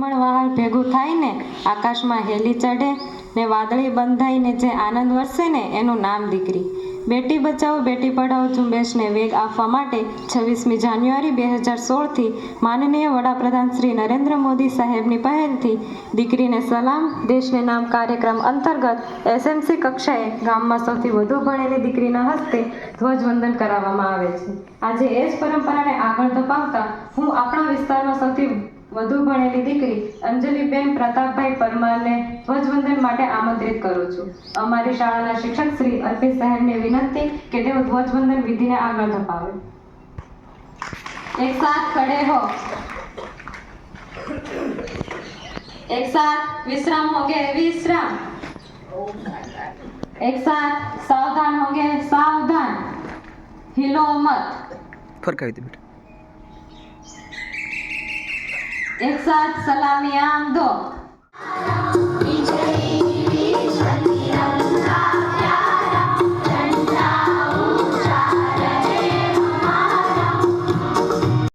પરિમળ વાહન ભેગું થાય ને આકાશમાં હેલી ચઢે ને વાદળી બંધાઈને જે આનંદ વરસે ને એનું નામ દીકરી. બેટી બચાવો, બેટી પઢાઓ ઝુંબેશને વેગ આપવા માટે છવ્વીસમી જાન્યુઆરી બે હજાર સોળથી માનનીય વડાપ્રધાન શ્રી નરેન્દ્ર મોદી સાહેબની પહેલથી દીકરીને સલામ. દેશને નામ કાર્યક્રમ અંતર્ગત એસએમસી કક્ષાએ ગામમાં સૌથી વધુ ભણેલી દીકરીના હસ્તે ધ્વજવંદન કરાવવામાં આવે છે. આજે એ જ પરંપરાને આગળ ધપાવતા હું આપણા વિસ્તારમાં સૌથી વધુ ભણેલી દીકરી અંજલિબેન પ્રતાપભાઈ પરમારને ધ્વજવંદન માટે આમંત્રિત કરું છું. અમારી શાળાના શિક્ષક શ્રી અર્પિત સાહેબને વિનંતી કે તેઓ ધ્વજવંદન વિધિને આગળ ધપાવે. એક સાથ ખડે હો. એક સાથ વિશ્રામ હોગે વિશ્રામ. એક સાથ સાવધાન હોગે સાવધાન. હિલો મત. ફરકાવી દે બેટા. એક સાથ સલામી આમ દો.